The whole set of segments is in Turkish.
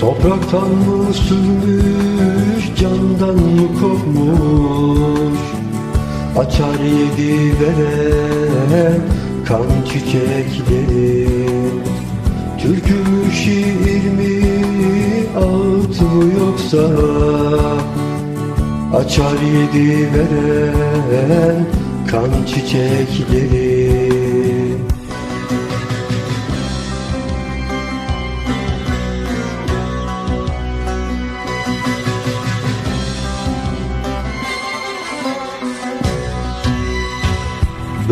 Topraktan mı sürmüş, candan mı kopmuş? Açar yedi veren kan çiçekleri. Türkü mü şiir mi, ağıt mı yoksa? Açar yedi veren kan çiçekleri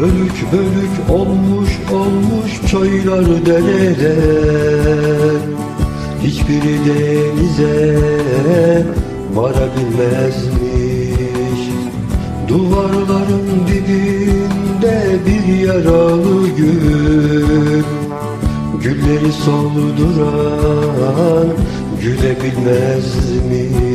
Bölük bölük olmuş olmuş çaylar dereler Hiçbiri denize varabilmezmiş. Duvarların dibinde bir yaralı gül. Gülleri solduran gülebilmezmiş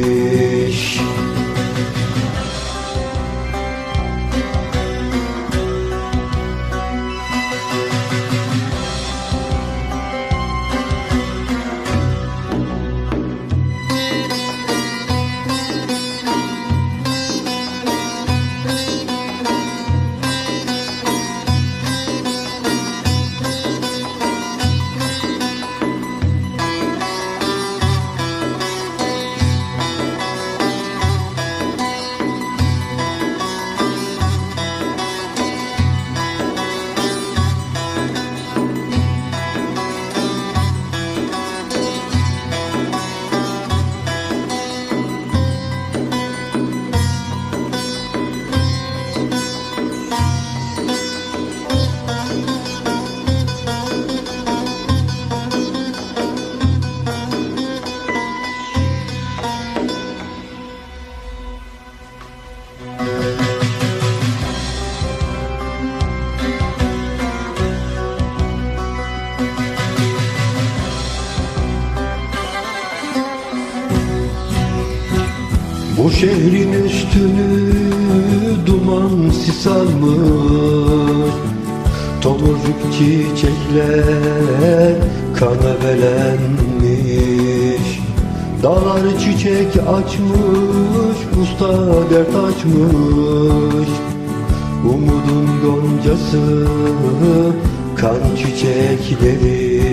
Bu şehrin üstünü duman sis almış Tomurcuk çiçekler kana belenmiş Dağlar çiçek açmış, usta dert açmış. Umudun goncası kan çiçekleri